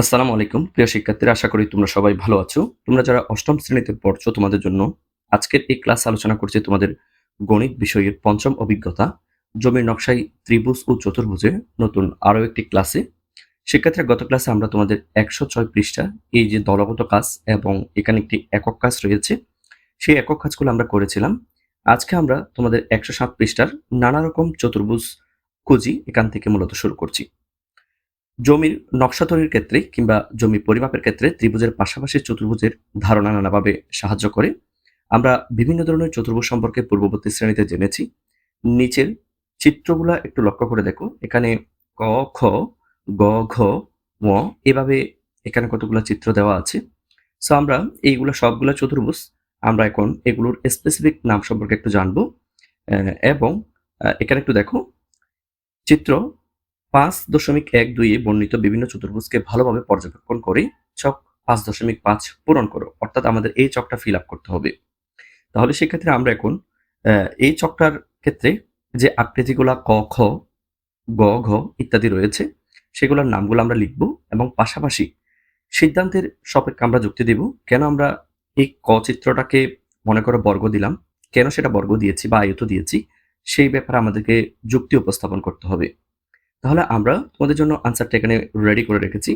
আসসালামু আলাইকুম, প্রিয় শিক্ষার্থীরা, আশা করি তোমরা সবাই ভালো আছো। তোমরা যারা অষ্টম শ্রেণীতে পড়ছো তোমাদের জন্য আজকের এই ক্লাস আলোচনা করছি তোমাদের গণিত বিষয়ের পঞ্চম অভিজ্ঞতা, জমির নকশায় ত্রিভুজ ও চতুর্ভুজের নতুন আরও একটি ক্লাসে। শিক্ষার্থীরা, গত ক্লাসে আমরা তোমাদের একশো ছয় পৃষ্ঠা, এই যে দলগত কাজ এবং এখানে একটি একক কাজ রয়েছে, সেই একক কাজগুলো আমরা করেছিলাম। আজকে আমরা তোমাদের একশো সাত পৃষ্ঠার নানা রকম চতুর্ভুজ খুঁজি এখান থেকে মূলত শুরু করছি। জমির নকশা তৈরির ক্ষেত্রে কিংবা জমি পরিমাপের ক্ষেত্রে ত্রিভুজের পাশাপাশি চতুর্ভুজের ধারণা নানাভাবে সাহায্য করে। আমরা বিভিন্ন ধরনের চতুর্ভুজ সম্পর্কে পূর্ববর্তী শ্রেণীতে জেনেছি। নিচের চিত্রগুলা একটু লক্ষ্য করে দেখো। এখানে ক, খ, গ, ঘ, ম এভাবে এখানে কতগুলো চিত্র দেওয়া আছে। সো আমরা এইগুলো সবগুলো চতুর্ভুজ আমরা এখন এগুলোর স্পেসিফিক নাম সম্পর্কে একটু জানব। এবং এখানে একটু দেখো। চিত্র পাঁচ দশমিক এক দুইয়ে বর্ণিত বিভিন্ন চতুর্ভুজকে ভালোভাবে পর্যবেক্ষণ করে চক পাঁচ দশমিক পাঁচ পূরণ করো। অর্থাৎ আমাদের এই চকটা ফিল আপ করতে হবে। তাহলে সেক্ষেত্রে আমরা এখন এই চকটার ক্ষেত্রে যে আকৃতিগুলা ক, খ, গ, ঘ ইত্যাদি রয়েছে, সেগুলোর নামগুলো আমরা লিখব এবং পাশাপাশি সিদ্ধান্তের সাপেক্ষে আমরা যুক্তি দেব, কেন আমরা এই ক চিত্রটাকে মনে করো বর্গ দিলাম, কেন সেটা বর্গ দিয়েছি বা আয়ত দিয়েছি, সেই ব্যাপারে আমাদেরকে যুক্তি উপস্থাপন করতে হবে। তাহলে আমরা তোমাদের জন্য আনসারটা এখানে রেডি করে রেখেছি।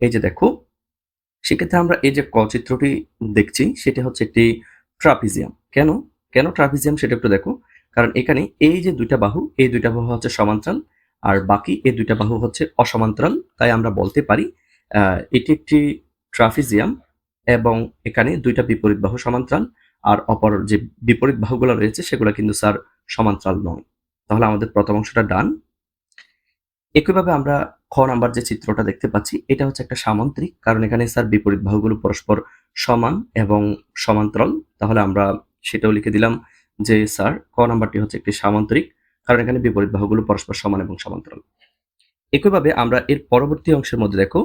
এই যে দেখো, সেক্ষেত্রে আমরা এই যে ক চিত্রটি দেখছি, সেটা হচ্ছে একটি ট্রাপিজিয়াম। কেন? কেন ট্রাপিজিয়াম সেটা একটু দেখো। কারণ এখানে এই যে দুইটা বাহু, এই দুইটা বাহু হচ্ছে সমান্তরাল, আর বাকি এই দুইটা বাহু হচ্ছে অসমান্তরাল। তাই আমরা বলতে পারি এটি একটি ট্রাফিজিয়াম এবং এখানে দুইটা বিপরীত বাহু সমান্তরাল, আর অপর যে বিপরীত বাহুগুলো রয়েছে সেগুলো কিন্তু স্যার সমান্তরাল নয়। তাহলে আমাদের প্রথম অংশটা ডান। একইভাবে আমরা খ নাম্বার যে চিত্রটা দেখতে পাচ্ছি, এটা হচ্ছে একটা সামান্তরিক, কারণ এখানে স্যার বিপরীত বাহুগুলো পরস্পর সমান এবং সমান্তরাল। তাহলে আমরা সেটাও লিখে দিলাম যে, স্যার, ক নাম্বারটি হচ্ছে একটি সামান্তরিক, কারণ এখানে বিপরীত বাহুগুলো পরস্পর সমান এবং সমান্তরাল। একইভাবে আমরা এর পরবর্তী অংশের মধ্যে দেখো,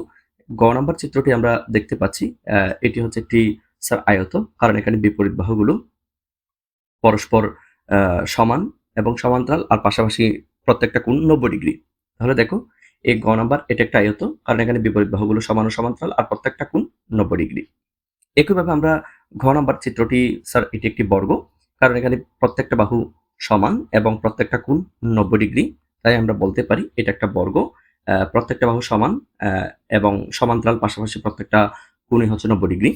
গ নাম্বার চিত্রটি আমরা দেখতে পাচ্ছি এটি হচ্ছে একটি, স্যার, আয়ত, কারণ এখানে বিপরীত বাহুগুলো পরস্পর সমান এবং সমান্তরাল, আর পাশাপাশি প্রত্যেকটা কোণ নব্বই ডিগ্রি। তাহলে দেখো এই গ নাম্বার, এটা একটা আয়ত, কারণ এখানে বিপরীত বাহুগুলো সমান সমান্তরাল, আর প্রত্যেকটা কোণ নব্বই ডিগ্রি। একইভাবে আমরা ঘ নাম্বার চিত্রটি, স্যার, এটি একটি বর্গ, কারণ এখানে প্রত্যেকটা বাহু সমান এবং প্রত্যেকটা কোণ নব্বই ডিগ্রি, তাই আমরা বলতে পারি এটা একটা বর্গ। প্রত্যেকটা বাহু সমান এবং সমান্তরাল পাশাপাশি প্রত্যেকটা কোণই হচ্ছে নব্বই ডিগ্রি।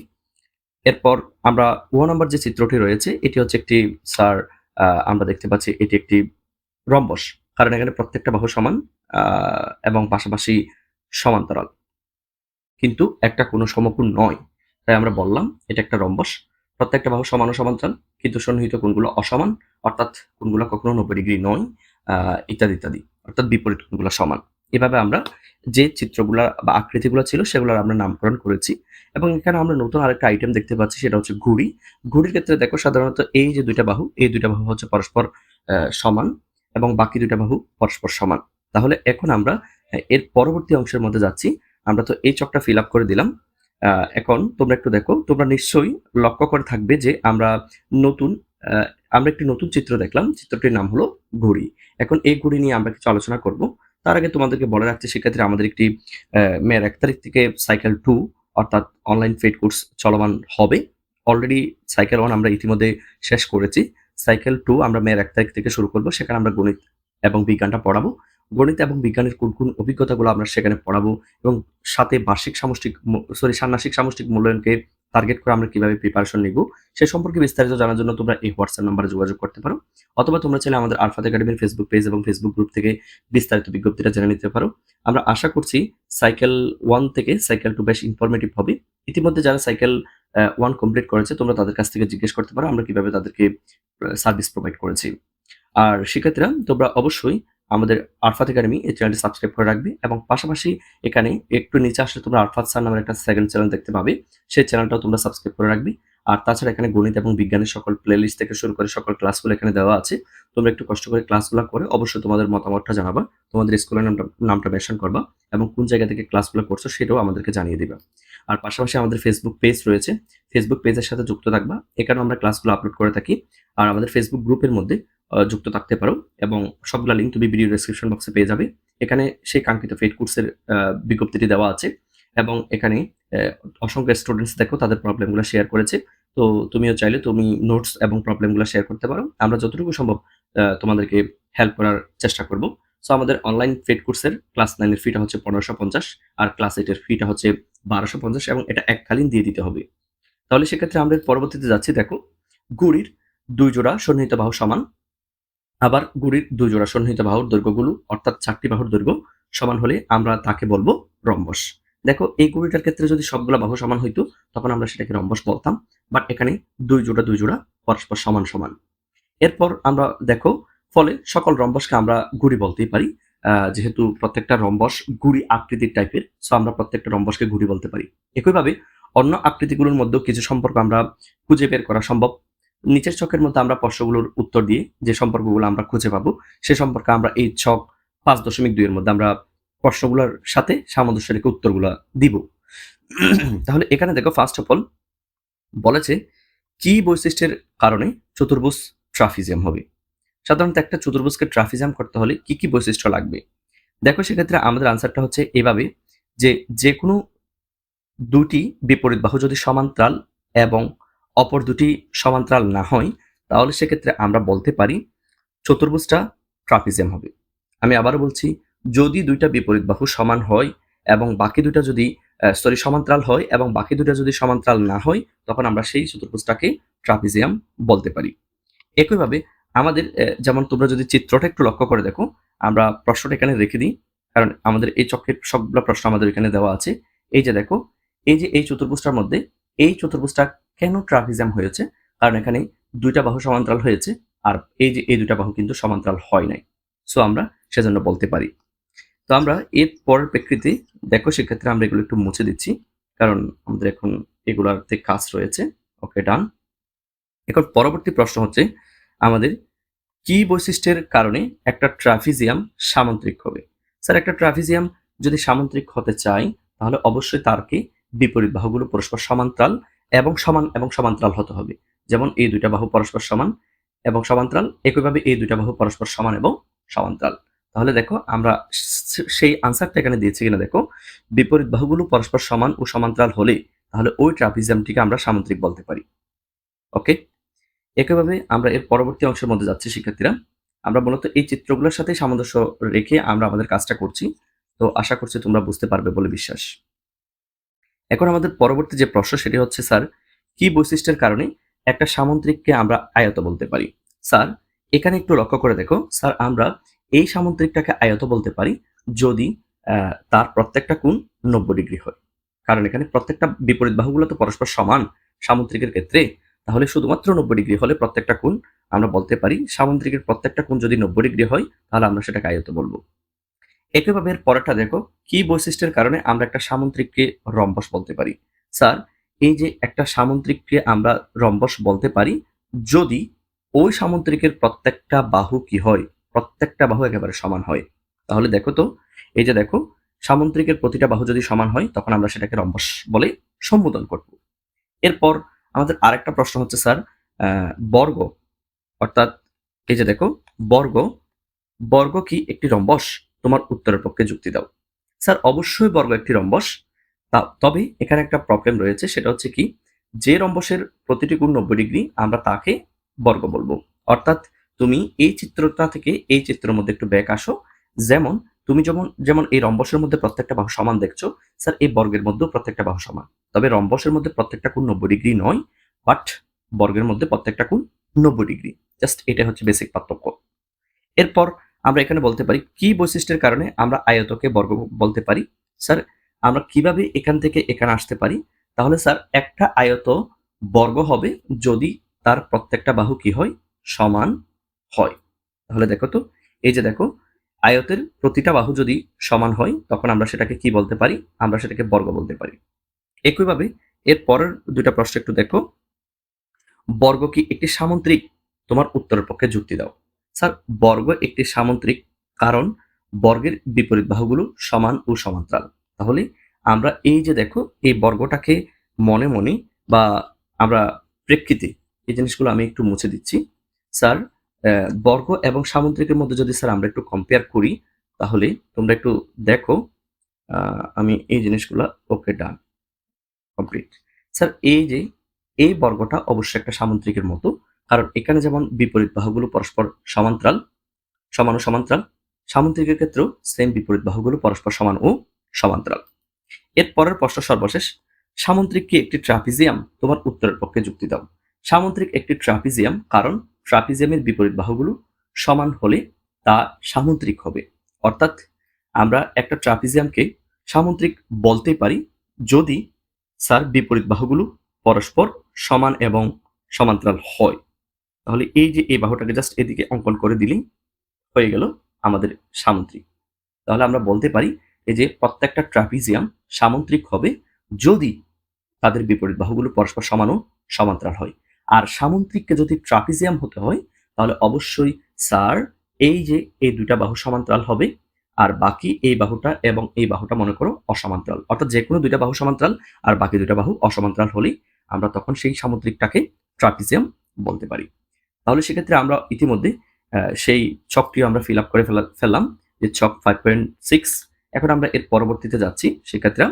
এরপর আমরা ও নাম্বার যে চিত্রটি রয়েছে, এটি হচ্ছে একটি, স্যার আমরা দেখতে পাচ্ছি এটি একটি রম্বস, কারণ এখানে প্রত্যেকটা বাহু সমান এবং পাশাপাশি সমান্তরাল। কিন্তু একটা কোনো সমকোণ নয়। তাই আমরা বললাম, এটা একটা রম্বস। প্রত্যেকটা বাহু সমান ও সমান্তরাল কিন্তু সন্নিহিত কোনগুলো অসমান, অর্থাৎ কোনগুলো কখনো নব্বই ডিগ্রি নয় ইত্যাদি ইত্যাদি, অর্থাৎ বিপরীত কোনগুলো সমান। এভাবে আমরা যে চিত্রগুলা বা আকৃতিগুলো ছিল, সেগুলোর আমরা নামকরণ করেছি। এবং এখানে আমরা নতুন আরেকটা আইটেম দেখতে পাচ্ছি, সেটা হচ্ছে ঘুড়ি। ঘুড়ির ক্ষেত্রে দেখো, সাধারণত এই যে দুইটা বাহু, এই দুইটা বাহু হচ্ছে পরস্পর সমান, এবং বাকি দুইটা বাহু পরস্পর সমান। তাহলে এখন আমরা, এর পরবর্তী অংশের মধ্যে যাচ্ছি। আমরা তো এই চকটা ফিল আপ করে দিলাম। এখন তোমরা একটু দেখো, তোমরা নিশ্চয়ই লক্ষ্য করে থাকবে যে আমরা নতুন আমরা একটি নতুন চিত্র দেখলাম। চিত্রটির নাম হলো ঘুড়ি। এখন এই ঘুড়ি নিয়ে আমরা কিছু আলোচনা করব। তার আগে তোমাদেরকে বলে রাখতে শিক্ষার্থী আমাদের একটি মেয়ের এক তারিখ থেকে সাইকেল টু অর্থাৎ অনলাইন ফেড কোর্স চলমান হবে। অলরেডি সাইকেল ওয়ান আমরা ইতিমধ্যে শেষ করেছি। সাইকেল টু আমরা মেয়ের এক তারিখ থেকে শুরু করব। সেখানে আমরা গণিত এবং বিজ্ঞানটা পড়াবো। গণিত এবং বিজ্ঞানের কোন কোন অভিজ্ঞতাগুলো আমরা সেখানে পড়াবো এবং সাথে বার্ষিক সামষ্টিক সরি ষান্মাসিক সামষ্টিক মূল্যায়নকে টার্গেট করে আমরা কীভাবে প্রিপারেশন নিব, সে সম্পর্কে বিস্তারিত জানার জন্য তোমরা এই হোয়াটসঅ্যাপ নাম্বারে যোগাযোগ করতে পারো, অথবা তোমরা চাইলে আমাদের আরফাত একাডেমির ফেসবুক পেজ এবং ফেসবুক গ্রুপ থেকে বিস্তারিত বিজ্ঞপ্তিটা জেনে নিতে পারো। আমরা আশা করছি সাইকেল ওয়ান থেকে সাইকেল টু বেশ ইনফরমেটিভ হবে। ইতিমধ্যে যারা সাইকেল ওয়ান কমপ্লিট করেছে, তোমরা তাদের কাছ থেকে জিজ্ঞেস করতে পারো আমরা কীভাবে তাদেরকে সার্ভিস প্রোভাইড করেছি। আর শিক্ষার্থীরা তোমরা অবশ্যই আমাদের আরফাত একাডেমি এই চ্যানেলটি সাবস্ক্রাইব করে রাখবে এবং পাশাপাশি এখানে একটু নিচে আসলে তোমরা আরফাত স্যার নামের একটা সেকেন্ড চ্যানেল দেখতে পাবে। সেই চ্যানেলটাও তোমরা সাবস্ক্রাইব করে রাখবে। আর তাছাড়া এখানে গণিত এবং বিজ্ঞানের সকল প্লেলিস্ট থেকে শুরু করে সকল ক্লাসগুলো এখানে দেওয়া আছে। তোমরা একটু কষ্ট করে ক্লাসগুলো করে অবশ্যই তোমাদের মতামতটা জানাবা, তোমাদের স্কুলের নামটা নামটা মেনশন করবা এবং কোন জায়গা থেকে ক্লাসগুলো করছ সেটাও আমাদেরকে জানিয়ে দিবা। আর পাশাপাশি আমাদের ফেসবুক পেজ রয়েছে। ফেসবুক পেজের সাথে যুক্ত থাকবা। এখানেও আমরা ক্লাসগুলো আপলোড করে থাকি। আর আমাদের ফেসবুক গ্রুপের মধ্যে যুক্ত থাকতে পারো এবং সবগুলা লিঙ্ক তুমি ভিডিও ডেসক্রিপশন বক্সে পেয়ে যাবে। এখানে সেই কাঙ্ক্ষিত ফেড কোর্সের বিজ্ঞপ্তিটি দেওয়া আছে এবং এখানে অসংখ্য স্টুডেন্টস দেখো তাদের প্রবলেমগুলো শেয়ার করেছে। তো তুমিও চাইলে তুমি নোটস এবং প্রবলেমগুলো শেয়ার করতে পারো। আমরা যতটুকু সম্ভব তোমাদেরকে হেল্প করার চেষ্টা করব। সো আমাদের অনলাইন ফেড কোর্সের ক্লাস নাইনের ফিটা হচ্ছে পনেরোশো পঞ্চাশ আর ক্লাস এইটের ফিটা হচ্ছে বারোশো পঞ্চাশ এবং এটা এককালীন দিয়ে দিতে হবে। তাহলে সেক্ষেত্রে আমরা পরবর্তীতে যাচ্ছি, দেখো, গুড়ির দুই জোড়া সন্নিহিত বাহু সমান। আবার গুড়ির দুই জোড়া সন্নিহিত বাহুর দৈর্ঘ্যগুলো, অর্থাৎ চারটি বাহুর দৈর্ঘ্য সমান হলে আমরা তাকে বলব রম্বস। দেখো, এই গুড়িটার ক্ষেত্রে যদি সবগুলো বাহু সমান হইতো, তখন আমরা সেটাকে রম্বস বলতাম বাট এখানে দুই জোড়া দুই জোড়া, পরস্পর সমান সমান। এরপর আমরা দেখো, ফলে সকল রম্বসকে আমরা গুড়ি বলতেই পারি যেহেতু প্রত্যেকটা রম্বস গুড়ি আকৃতির টাইপের সো আমরা প্রত্যেকটা রম্বসকে গুড়ি বলতে পারি। একইভাবে অন্য আকৃতিগুলোর মধ্যেও কিছু সম্পর্ক আমরা খুঁজে বের করা সম্ভব। নিচের ছকের মধ্যে আমরা প্রশ্নগুলোর উত্তর দিয়ে যে সম্পর্কগুলো আমরা খুঁজে পাবো, সে সম্পর্কে আমরা এই ছক পাঁচ দশমিক দুইয়ের মধ্যে আমরা প্রশ্নগুলোর সাথে সামঞ্জস্য রেখে উত্তরগুলো দিব। তাহলে এখানে দেখো ফার্স্ট অফ অল বলেছে কি বৈশিষ্ট্যের কারণে চতুর্ভুজ ট্রাফিজিয়াম হবে? সাধারণত একটা চতুর্ভুজকে ট্রাফিজিয়াম করতে হলে কি কি বৈশিষ্ট্য লাগবে? দেখো, সেক্ষেত্রে আমাদের আনসারটা হচ্ছে এভাবে যে যে কোনো দুটি বিপরীত বাহু যদি সমান্তরাল এবং অপর দুটি সমান্তরাল না হয়, তাহলে সেক্ষেত্রে আমরা বলতে পারি চতুর্ভুজটা ট্রাপিজিয়াম হবে। আমি আবারও বলছি, যদি দুইটা বিপরীত বাহু সমান হয় এবং বাকি দুইটা যদি সরি সমান্তরাল হয় এবং বাকি দুইটা যদি সমান্তরাল না হয়, তখন আমরা সেই চতুর্ভুজটাকে ট্রাপিজিয়াম বলতে পারি। একইভাবে আমাদের যেমন তোমরা যদি চিত্রটা একটু লক্ষ্য করে দেখো, আমরা প্রশ্নটা এখানে রেখে দিই, কারণ আমাদের এই চক্রের সবগুলো প্রশ্ন আমাদের এখানে দেওয়া আছে। এই যে দেখো, এই যে এই চতুর্ভুজটার মধ্যে, এই চতুর্ভুজটা কেন ট্রাপিজিয়াম হয়েছে? কারণ এখানে দুইটা বাহু সমান্তরাল হয়েছে, আর এই যে, এই দুইটা বাহু কিন্তু সমান্তরাল হয় নাই। সো আমরা সেজন্য বলতে পারি। তো আমরা এর পরের প্রেক্ষিতে, দেখো সেক্ষেত্রে আমরা এগুলো একটু মুছে দিচ্ছি, কারণ আমাদের এখন এগুলাতে কাজ রয়েছে। ওকে ডান এখন পরবর্তী প্রশ্ন হচ্ছে, আমাদের কি বৈশিষ্ট্যের কারণে একটা ট্রাফিজিয়াম সামন্ত্রিক হবে? স্যার, একটা ট্রাফিজিয়াম যদি সামন্ত্রিক হতে চায়, তাহলে অবশ্যই তারকে বিপরীত বাহুগুলো পরস্পর সমান্তরাল এবং সমান এবং সমান্তরাল হতে হবে। যেমন এই দুইটা বাহু পরস্পর সমান এবং সমান্তরাল, একইভাবে এই দুইটা বাহু পরস্পর সমান এবং সমান্তরাল। তাহলে দেখো, আমরা সেই আনসারটা এখানে দিয়েছি কিনা দেখো। বিপরীত বাহুগুলো পরস্পর সমান ও সমান্তরাল হলে তাহলে ওই ট্রাপিজিয়ামটিকে আমরা সামুদ্রিক বলতে পারি। ওকে? একইভাবে আমরা এর পরবর্তী অংশের মধ্যে যাচ্ছি, শিক্ষার্থীরা। আমরা মূলত এই চিত্রগুলোর সাথে সামঞ্জস্য রেখে আমরা আমাদের কাজটা করছি। তো আশা করছি তোমরা বুঝতে পারবে বলে বিশ্বাস। এখন আমাদের পরবর্তী যে প্রশ্ন সেটি হচ্ছে, স্যার, কি বৈশিষ্ট্যের কারণে একটা সামুদ্রিককে আমরা আয়ত বলতে পারি? স্যার, এখানে একটু লক্ষ্য করে দেখো, স্যার, আমরা এই সামুদ্রিকটাকে আয়ত বলতে পারি যদি তার প্রত্যেকটা কোণ নব্বই ডিগ্রি হয়। কারণ এখানে প্রত্যেকটা বিপরীত বাহুগুলো তো পরস্পর সমান সামুদ্রিকের ক্ষেত্রে, তাহলে শুধুমাত্র নব্বই ডিগ্রি হলে প্রত্যেকটা কোণ আমরা বলতে পারি সামুদ্রিকের প্রত্যেকটা কোণ যদি নব্বই ডিগ্রি হয়, তাহলে আমরা সেটাকে আয়ত বলব। একইভাবে এর পরেরটা দেখো, কি বৈশিষ্ট্যের কারণে আমরা একটা সামুদ্রিককে রম্বস বলতে পারি। স্যার, এই যে একটা সামুদ্রিককে আমরা রম্বস বলতে পারি, যদি ওই সামুদ্রিকের প্রত্যেকটা বাহু কি হয়, প্রত্যেকটা বাহু একেবারে সমান হয়, তাহলে দেখো তো, এই যে দেখো সামুদ্রিকের প্রতিটা বাহু যদি সমান হয়, তখন আমরা সেটাকে রম্বস বলে সম্বোধন করব। এরপর আমাদের আরেকটা প্রশ্ন হচ্ছে, স্যার বর্গ, অর্থাৎ এই যে দেখো, বর্গ বর্গ কি একটি রম্বস? তোমার উত্তরের পক্ষে যুক্তি দাও। স্যার, অবশ্যই বর্গ একটি রম্বস। তা- তবে এখানে একটা প্রবলেম রয়েছে, সেটা হচ্ছে কি, যে রম্বসের প্রতিটি কোণ নব্বই ডিগ্রি আমরা তাকে বর্গ বলব। অর্থাৎ তুমি এই চিত্রটা থেকে এই চিত্রের মধ্যে একটু ব্যাক আসো। যেমন, তুমি যেমন যেমন এই রম্বসের মধ্যে প্রত্যেকটা বাহু সমান দেখছ, স্যার, এই বর্গের মধ্যেও প্রত্যেকটা বাহু সমান। তবে রম্বসের মধ্যে প্রত্যেকটা কোণ নব্বই ডিগ্রি নয় বাট বর্গের মধ্যে প্রত্যেকটা কোণ নব্বই ডিগ্রি। জাস্ট এটা হচ্ছে বেসিক পার্থক্য। এরপর আমরা এখানে বলতে পারি কি বৈশিষ্ট্যের কারণে আমরা আয়তকে বর্গ বলতে পারি। স্যার, আমরা কীভাবে এখান থেকে এখানে আসতে পারি? তাহলে স্যার, একটা আয়ত বর্গ হবে যদি তার প্রত্যেকটা বাহু কি হয়? সমান হয়। তাহলে দেখো তো, এই যে দেখো, আয়তের প্রতিটা বাহু যদি সমান হয়, তখন আমরা সেটাকে কি বলতে পারি? আমরা সেটাকে বর্গ বলতে পারি। একইভাবে এর পরের দুইটা প্রশ্ন একটু দেখো। বর্গ কি একটি সামুদ্রিক তোমার উত্তরের পক্ষে যুক্তি দাও। স্যার, বর্গ একটি সামুদ্রিক কারণ, বর্গের বিপরীত বাহুগুলো সমান ও সমান্তরাল। তাহলে আমরা এই যে দেখো, এই বর্গটাকে মনে মনে বা আমরা প্রেক্ষিতে এই জিনিসগুলো আমি একটু মুছে দিচ্ছি। স্যার বর্গ এবং সামুদ্রিকের মধ্যে যদি স্যার আমরা একটু কম্পেয়ার করি, তাহলে তোমরা একটু দেখো আমি এই জিনিসগুলো ওকে ডান কমপ্লিট স্যার, এই যে, এই বর্গটা অবশ্যই একটা সামুদ্রিকের মতো কারণ এখানে যেমন বিপরীত বাহুগুলো পরস্পর সমান্তরাল, সমান ও সমান্তরাল, সামুদ্রিকের ক্ষেত্রেও সেম বিপরীত বাহুগুলো পরস্পর সমান ও সমান্তরাল। এর পরের প্রশ্ন সর্বশেষ, সামুদ্রিক কি একটি ট্রাপিজিয়াম? তোমার উত্তরের পক্ষে যুক্তি দাও। সামুদ্রিক একটি ট্রাপিজিয়াম, কারণ ট্রাপিজিয়ামের বিপরীত বাহুগুলো সমান হলে তা সামুদ্রিক হবে। অর্থাৎ আমরা একটা ট্রাপিজিয়ামকে সামুদ্রিক বলতে পারি যদি স্যার বিপরীত বাহুগুলো পরস্পর সমান এবং সমান্তরাল হয়। তাহলে এই যে এই বাহুটাকে জাস্ট এদিকে অঙ্কন করে দিলেই হয়ে গেল আমাদের সামুদ্রিক। তাহলে আমরা বলতে পারি, এই যে প্রত্যেকটা ট্রাপিজিয়াম সামুদ্রিক হবে যদি তাদের বিপরীত বাহুগুলো পরস্পর সমান ও সমান্তরাল হয়। আর সামুদ্রিককে যদি ট্রাপিজিয়াম হতে হয়, তাহলে অবশ্যই স্যার এই যে এই দুইটা বাহু সমান্তরাল হবে, আর বাকি এই বাহুটা এবং এই বাহুটা মনে করো অসমান্তরাল। অর্থাৎ যে কোনো দুইটা বাহু সমান্তরাল আর বাকি দুইটা বাহু অসমান্তরাল হলেই আমরা তখন সেই সামুদ্রিকটাকে ট্রাপিজিয়াম বলতে পারি। তাহলে সেক্ষেত্রে আমরা ইতিমধ্যে সেই ছকটি আমরা ফিল আপ করে ফেলা- ফেললাম যে ছক ফাইভ পয়েন্ট সিক্স এখন আমরা এর পরবর্তীতে যাচ্ছি, সেক্ষেত্রে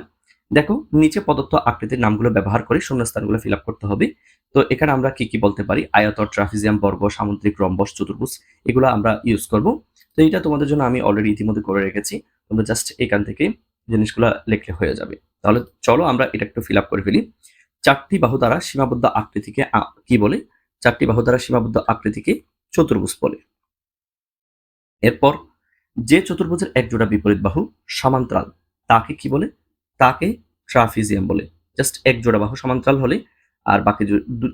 দেখো নিচে প্রদত্ত আকৃতির নামগুলো ব্যবহার করে শূন্যস্থানগুলো ফিল আপ করতে হবে। তো এখানে আমরা কি কি বলতে পারি? আয়ত ট্রাফিজিয়াম বর্গ সামুদ্রিক, রম্বস, চতুর্ভুজ, এগুলো আমরা ইউজ করব। তো এটা তোমাদের জন্য আমি অলরেডি ইতিমধ্যে করে রেখেছি। তোমরা জাস্ট এখান থেকে জিনিসগুলো লিখলে হয়ে যাবে। তাহলে চলো আমরা এটা একটু ফিল আপ করে ফেলি। চারটি বাহু দ্বারা সীমাবদ্ধ আকৃতিকে কি বলে? চারটি বাহু দ্বারা সীমাবদ্ধ আকৃতিকে চতুর্ভুজ বলে। এরপর, যে চতুর্ভুজের এক জোড়া বিপরীত বাহু সমান্তরাল, তাকে কি বলে? তাকে ট্রাফিজিয়াম বলে। জাস্ট এক জোড়া বাহু সমান্তরাল হলে আর বাকি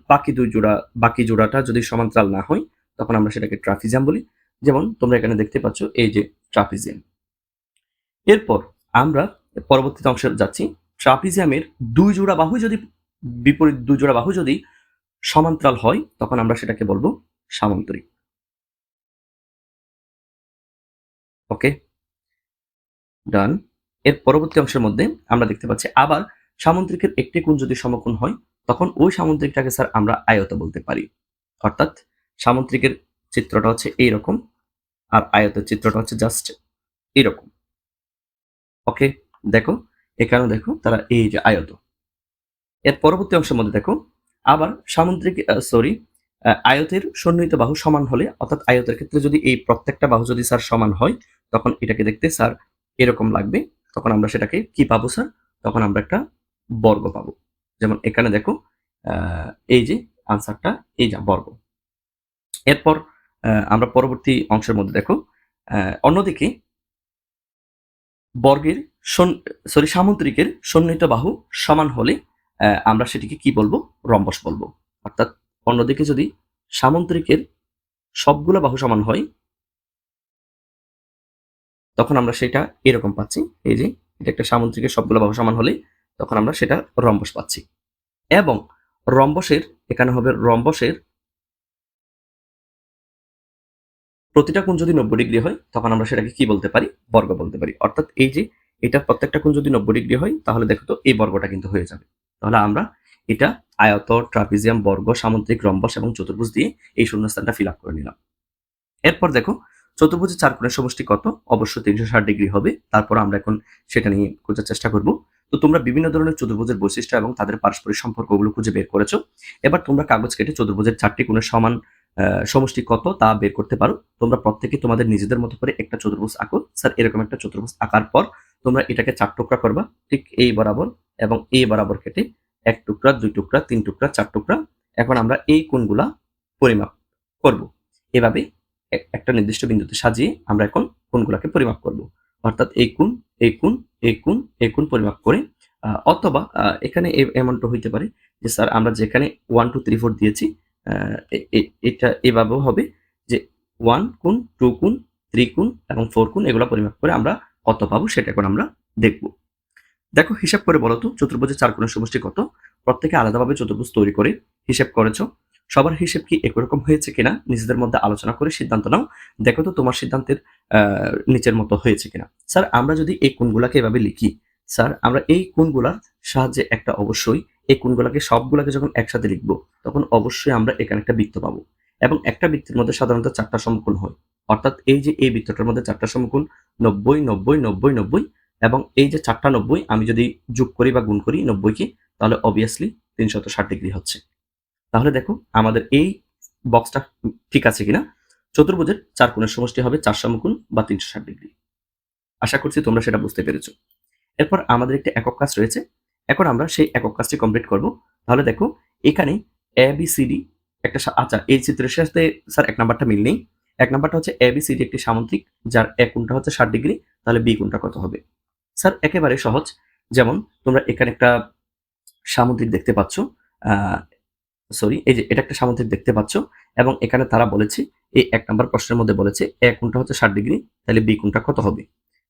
বাকি দুই জোড়া, বাকি জোড়াটা যদি সমান্তরাল না হয়, তখন আমরা সেটাকে ট্রাফিজিয়াম বলি। যেমন, তোমরা এখানে দেখতে পাচ্ছ এই যে ট্রাফিজিয়াম। এরপর আমরা পরবর্তীতে অংশে যাচ্ছি। ট্রাপিজিয়ামের দুই জোড়া বাহু যদি, বিপরীত দুই জোড়া বাহু যদি সমান্তরাল হয়, তখন আমরা সেটাকে বলব সামান্তরিক। ওকে? ডান। এর পরবর্তী অংশের মধ্যে আমরা দেখতে পাচ্ছি আবার সামুদ্রিকের একটি কোণ যদি সমকোণ হয়, তখন ওই সামুদ্রিকটাকে স্যার আমরা আয়ত বলতে পারি। অর্থাৎ সামুদ্রিকের চিত্রটা হচ্ছে এইরকম আর আয়তের চিত্রটা হচ্ছে জাস্ট এরকম। ওকে? দেখো? এখানেও দেখো, তারা এই যে আয়ত। এর পরবর্তী অংশের মধ্যে দেখো আবার সামুদ্রিক সরি আয়তের সন্নিহিত বাহু সমান হলে, অর্থাৎ আয়তের ক্ষেত্রে যদি এই প্রত্যেকটা বাহু যদি স্যার সমান হয়, তখন এটাকে দেখতে স্যার এরকম লাগবে। তখন আমরা সেটাকে কি পাবো স্যার তখন আমরা একটা বর্গ পাবো। যেমন এখানে দেখো এই যে আনসারটা এই যা বর্গ। এরপর আমরা পরবর্তী অংশের মধ্যে দেখো অন্যদিকে বর্গের সরি সামুদ্রিকের সন্নিহিত বাহু সমান হলে আমরা সেটিকে কি বলব? রম্বস বলব। অর্থাৎ অন্যদিকে যদি সামুদ্রিকের সবগুলো বাহু সমান হয়, তখন আমরা সেটা এরকম পাচ্ছি। এই যে, এটা একটা সামুদ্রিকের সবগুলো বাহু সমান হলে তখন আমরা সেটা রম্বস পাচ্ছি। এবং রম্বসের, এখানে হবে রম্বসের প্রতিটা কোণ যদি নব্বই ডিগ্রি হয়, তখন আমরা সেটাকে কি বলতে পারি? বর্গ বলতে পারি। অর্থাৎ এই যে, এটা প্রত্যেকটা কোণ যদি নব্বই ডিগ্রি হয়, তাহলে দেখো তো এই বর্গটা কিন্তু হয়ে যাবে। তাহলে আমরা এটা আয়ত, ট্রাপিজিয়াম, বর্গ, সামুদ্রিক রম্বস এবং চতুর্ভুজ দিয়ে এই শূন্যস্থানটা ফিল আপ করে নিলাম। এরপর দেখো, চতুর্ভুজের চার কোণের সমষ্টি কত? অবশ্যই তিনশো ষাট ডিগ্রি হবে। তারপর আমরা এখন সেটা নিয়ে খোঁজার চেষ্টা করব। তো তোমরা বিভিন্ন ধরনের চতুর্ভুজের বৈশিষ্ট্য এবং তাদের পারস্পরিক সম্পর্কগুলো খুঁজে বের করেছ। এবার তোমরা কাগজ কেটে চতুর্ভুজের চারটি কোণের সমান সমষ্টি কত তা বের করতে পারো। তোমরা প্রত্যেকে তোমাদের নিজেদের মতো করে একটা চতুর্ভুজ আঁকো। স্যার, এরকম একটা চতুর্ভুজ আঁকার পর তোমরা এটাকে চার টুকরা করবা, ঠিক এই বরাবর এবং এই বরাবর কেটে এক টুকরা, দুই টুকরা, তিন টুকরা, চার টুকরা, এখন আমরা এই কোণগুলা পরিমাপ করব। এভাবে একটা নির্দিষ্ট বিন্দুতে সাজিয়ে আমরা এখন কোণগুলাকে পরিমাপ করব। অর্থাৎ এই কোণ এই কোণ এই কোণ এই কোণ পরিমাপ করে অথবা এখানে এমনটা হইতে পারে যে স্যার আমরা যেখানে ওয়ান টু থ্রি ফোর দিয়েছি এটা এভাবেও হবে যে ওয়ান কোণ টু কোণ থ্রি কোণ এবং ফোর কোণ এগুলো পরিমাপ করে আমরা কত পাবো সেটা এখন আমরা দেখব। দেখো, হিসাব করে বলো তো, চতুর্ভুজের চার কোণের সমষ্টি কত? প্রত্যেকে আলাদাভাবে চতুর্ভুজ তৈরি করে হিসাব করেছ। সবার হিসেব কি একই রকম হয়েছে কিনা? নিজেদের মধ্যে আলোচনা করে সিদ্ধান্ত নাও। দেখো তো, তোমার সিদ্ধান্তের নিচের মতো হয়েছে কিনা। স্যার, আমরা যদি এই কোণগুলাকে এভাবে লিখি, স্যার, আমরা এই কোণগুলার সাহায্যে একটা অবশ্যই, এই কোণগুলাকে সবগুলাকে যখন একসাথে লিখব, তখন অবশ্যই আমরা এখানে একটা বৃত্ত পাবো। এবং একটা বৃত্তের মধ্যে সাধারণত চারটা সমকোণ হয়। অর্থাৎ এই যে এই বৃত্তটার মধ্যে চারটা সমকোণ, নব্বই নব্বই নব্বই নব্বই এবং এই যে চারটা নব্বই আমি যদি যোগ করি বা গুণ করি নব্বইকে, তাহলে অবভিয়াসলি তিনশত ষাট ডিগ্রি হচ্ছে। তাহলে দেখো আমাদের এই বক্সটা ঠিক আছে কিনা? চতুর্ভুজের চার কোণের সমষ্টি হবে চার সমকোণ বা তিনশো ষাট ডিগ্রি। আশা করছি তোমরা সেটা বুঝতে পেরেছ। এরপর আমাদের একটা একক কাজ রয়েছে। এখন আমরা সেই একক কাজটি কমপ্লিট করব। তাহলে দেখো এখানে এ বি সি ডি একটা আচ্ছা এই চিত্রের সাথে স্যার এক নাম্বারটা মিল নেই। এক নাম্বারটা হচ্ছে এ বি একটি সামুদ্রিক, যার এক কোণটা হচ্ছে ষাট ডিগ্রি, তাহলে বি কোণটা কত হবে? স্যার, একেবারে সহজ। যেমন তোমরা এখানে একটা সামুদ্রিক দেখতে পাচ্ছ সরি এই যে এটা একটা সামুদ্রিক দেখতে পাচ্ছ, এবং এখানে তারা বলেছে, এই এক নম্বর প্রশ্নের মধ্যে বলেছে এ কোণটা হচ্ছে ষাট ডিগ্রি, তাহলে বি কোণটা কত হবে?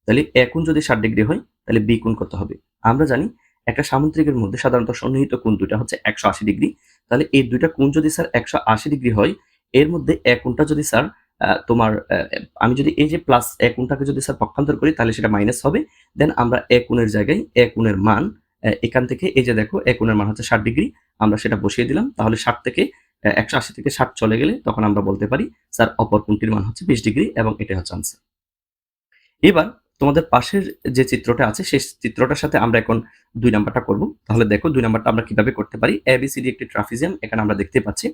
তাহলে এ কোণ যদি ষাট ডিগ্রি হয়, তাহলে বি কোণ কত হবে? আমরা জানি একটা সামুদ্রিকের মধ্যে সাধারণত সন্নিহিত কোণ দুইটা হচ্ছে একশো আশি ডিগ্রি, তাহলে এই দুইটা কোণ যদি স্যার একশো আশি ডিগ্রি হয়, এর মধ্যে এক কোণটা যদি স্যার তোমার আমি যদি এই যে প্লাস এক কোণটাকে যদি স্যার পক্ষান্তর করি, তাহলে সেটা মাইনাস হবে। দেন আমরা এক কোণের জায়গায় এক কোণের মান এখান থেকে এই যে দেখো, এক কোণের মান হচ্ছে ষাট ডিগ্রি, আমরা সেটা বসিয়ে দিলাম। তাহলে ষাট থেকে একশো আশি থেকে ষাট চলে গেলে তখন আমরা বলতে পারি স্যার অপর কোণটির মান হচ্ছে বিশ ডিগ্রি এবং এটা হচ্ছে আনসার এবার তোমাদের পাশের যে চিত্রটা আছে, সেই চিত্রটার সাথে আমরা এখন দুই নাম্বারটা করব। তাহলে দেখো, দুই নাম্বারটা আমরা কীভাবে করতে পারি? এ বি সিডি একটি ট্রাফিজিয়াম এখানে আমরা দেখতে পাচ্ছি।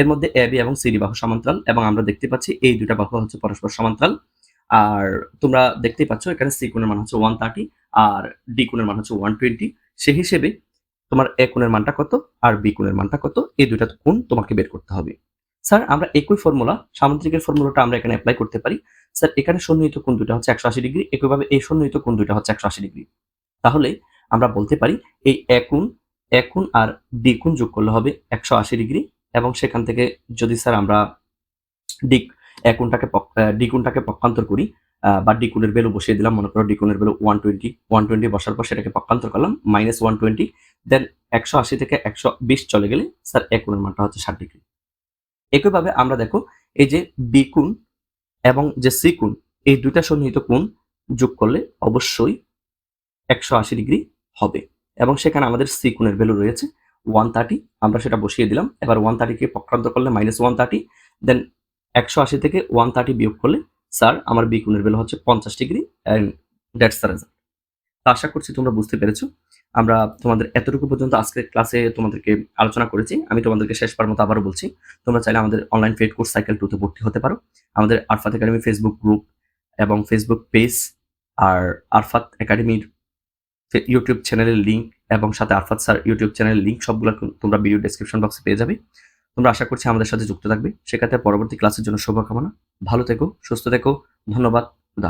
এর মধ্যে এ, বি এবং সিডি বাহু সমান্তরাল এবং আমরা দেখতে পাচ্ছি এই দুইটা বাহু হচ্ছে পরস্পর সমান্তরাল। আর তোমরা দেখতেই পাচ্ছ এখানে সি কোণের মান হচ্ছে ওয়ান থার্টি আর ডি কোণের মান হচ্ছে ওয়ান টোয়েন্টি সেই হিসেবে তোমার এ কোণের মানটা কত আর বি কোণের মানটা কত? এই দুইটা কোণ তোমাকে বের করতে হবে। স্যার, আমরা একই ফর্মুলা, সামুদ্রিকের ফর্মুলাটা আমরা এখানে অ্যাপ্লাই করতে পারি। স্যার, এখানে সন্নিহিত কোণ দুটা হচ্ছে একশো আশি ডিগ্রি, একইভাবে এই সন্নিহিত কোণ দুইটা হচ্ছে একশো আশি ডিগ্রি। তাহলে আমরা বলতে পারি এই একুন একুন আর দ্বিগুণ যোগ করলে হবে একশো আশি ডিগ্রি। এবং সেখান থেকে যদি স্যার আমরা ডিক, একুনটাকে দ্বিগুণটাকে পক্ষান্তর করি বা ডিকুনের ভ্যালু বসিয়ে দিলাম, মনে করো ডিকুনের value one twenty one twenty বসার পর সেটাকে পক্ষান্তর করলাম মাইনাস ওয়ান টোয়েন্টি দেন একশো আশি থেকে একশো বিশ চলে গেলে স্যার একুনের মানটা হচ্ছে ষাট ডিগ্রি। একইভাবে আমরা দেখো এই যে বি কোণ এবং যে সি কোণ এই দুইটা সন্নিহিত কোণ যোগ করলে অবশ্যই একশো আশি ডিগ্রি হবে এবং সেখানে আমাদের সি ভ্যালু রয়েছে ওয়ান থার্টি আমরা সেটা বসিয়ে দিলাম। এবার ওয়ান থার্টিকে পক্ষান্তর করলে মাইনাস ওয়ান থার্টি দেন একশো আশি থেকে ওয়ান থার্টি বিয়োগ করলে স্যার আমার বি কোণের ভ্যালু হচ্ছে পঞ্চাশ degree and that's the result তো আশা করছি তোমরা বুঝতে পেরেছ। আমরা তোমাদের এতটুকু পর্যন্ত আজকের ক্লাসে তোমাদেরকে আলোচনা করেছি। আমি তোমাদেরকে শেষবার মতো আবারও বলছি, তোমরা চাইলে আমাদের অনলাইন ফেড কোর্স সাইকেল টুতে ভর্তি হতে পারো। আমাদের আরফাত একাডেমি ফেসবুক গ্রুপ এবং ফেসবুক পেজ আর আরফাত একাডেমির ইউটিউব চ্যানেলের লিঙ্ক এবং সাথে আরফাত স্যার ইউটিউব চ্যানেলের লিঙ্ক সবগুলো তোমরা ভিডিও ডেসক্রিপশন বক্সে পেয়ে যাবে। তোমরা আশা করছি আমাদের সাথে যুক্ত থাকবে। সেক্ষেত্রে পরবর্তী ক্লাসের জন্য শুভকামনা। ভালো থেকো, সুস্থ থেকো। ধন্যবাদ। খুদা